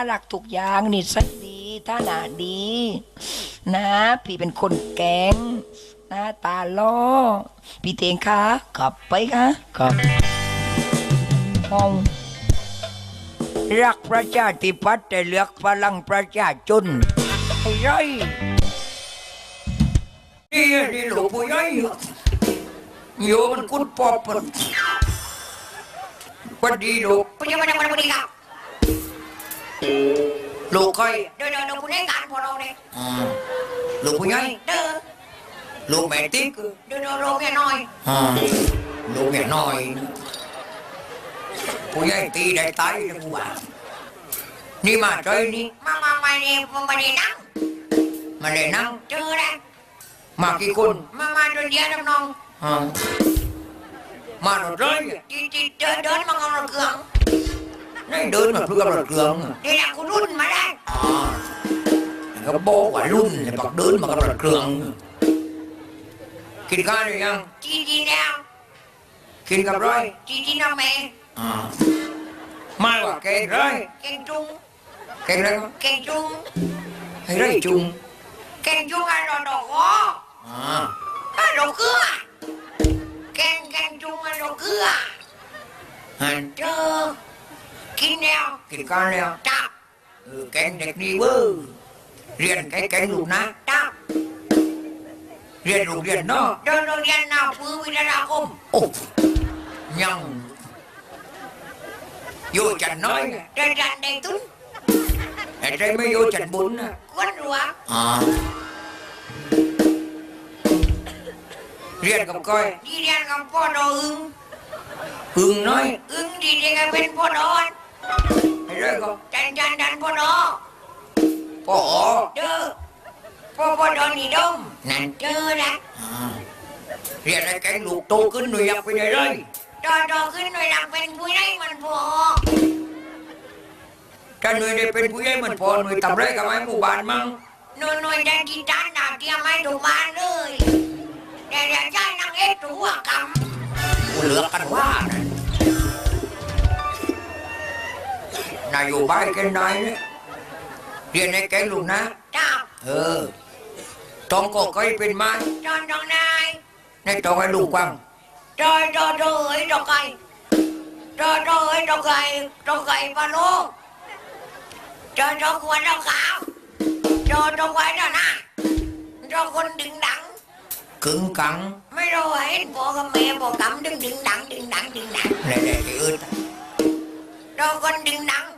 น่ารักทุกอย่างนิสัยดีท่าหนาดี นะพี่เป็นคนแกงหน้าตาล้อพี่เตงคะกลับไปคะกลับห้องรักประชาธิปัตย์แต่เลือกพลังประชาชนไอ้ไรนี่นี่หลวงปู่ย้อยโยมันคุณปอบปนวันดีลูกคุณยังไม่ได้มาวันนี้ครับ ลูกใครเดี๋ยวเดี๋ยวเดี๋ยวคุณให้การพอเราเนี่ยอืมลูกผู้ใหญ่เด้อลูกแม่ติ๊กเดี๋ยวเดี๋ยวเราแค่น้อยอ่าลูกแม่น้อยผู้ใหญ่ตีได้ตายเลยกูว่านี่มาใจนี่มามามาเนี่ยมามาเนี่ยนั่งมาเลยนั่งเจอแล้วมากี่คนมามาเดินเดียวน้องอ่ามาหนเลยๆจีจีเดินเดินมาเอาเราเครื่องนี่เดินมาเพื่อรถเครื่องเดี๋ยวคุณรุ่นมาได้อ่าก็บอกว่ารุ่นเนี่ยปักเดินมากับรถเครื่อง กินข้าวหรือยังจีจีแล้วกินกับร้อยจีจีน้องแม่อ่าไม่ว่าแกงร้อยเก่งจุงแกงอะไรวะเก่งจุงให้ไรจุงเก่งจุง อันดอกดอกคออ่าอันดอกเกลือเก่งเก่งจุงอันดอกเกลือฮันเจอกินแล้วกินข้าวแล้วจับเออแกงเด็กนี่เว้ยกงแกงลูกนะจับเรียนลูกเรียนเนาะเดินโรงเรียนนาพื้นวิทยาคมโอ้ยังอยู่จันน้อนจันพ่อเนกับเป็นพ่อเจันจันดันอพ่อเด้อพ่อพ่อดนนี่ดมนั่นเจอแล้วเรียนไอ้แกงลูกโตขึ้นหน่อยอยากไปไหนเลยดอดอขึ้นหน่วยหลังเป็นผู้ใหญ่มันพ่อถ้าหน่วยได้เป็นผู้ใหญ่เหมือนพ่อหน่วยทำไรกับไอ้หมู่บ้านมั่งหน่วยหน่วยได้กีตาร์ดาบเทียมให้ถูกบ้านเลยแต่อย่ใช้นางเอกตัวกกูเหลือกันว่านะนายอยู่บ้านกันนายเนี่ยเรียนไอ้แกงลูกนะำจับเออตองก็เคยเป็นไม้จอนดองนายในตองไอ้ลูกกวางดอดอดอเอ้ยดอกไก่ดอดอเอ้ยดอกไก่ดอกไก่ปลาโลดอดอควรดอกขาวดอดอกไว้ดอหน้าดอคนดึงดังคึงกังไม่รู้ว่าเห็นพ่อกับแม่บอกกำดึงดึงดังดึงดังดึงดังแหล่ๆที่อื่นดอคนดึงดังพอพอดังกันตะกวางมาเอาตะกะพอดังมาดิพอถึง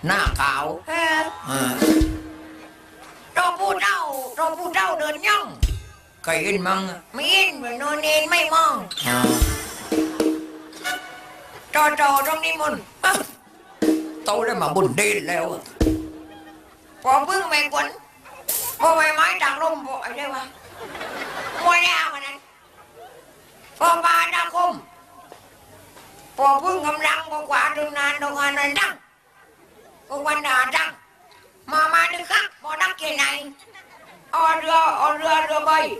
หญิงตรงบาดอด้านดาวนั้นเฮ้ยอะไรวะปิดเลยวันนอกจะได้จมปลันดอปนานตรงพันดอปดักบุงันดอนางคุณโตตาแป้งหน้าขาวเฮ้ยอ่าดอผู้เจ้าดอผู้เจ้าเดินย่องเคยเห็นมั้งไม่เห็นเหมือนโนนเนนไม่มองอ่าจอจอตรงนี้มุนต์เอ้าโตแล้วมาบุญเด่นแล้วพอพึ่งไม่กวนพอใบไม้จากลมพออะไรวะมวยแล้วมันนั้นพอบาดาคมพอพึ่งกำลังบอกว่าดึงนานดงานนันดัง ก็วันดาดังมาม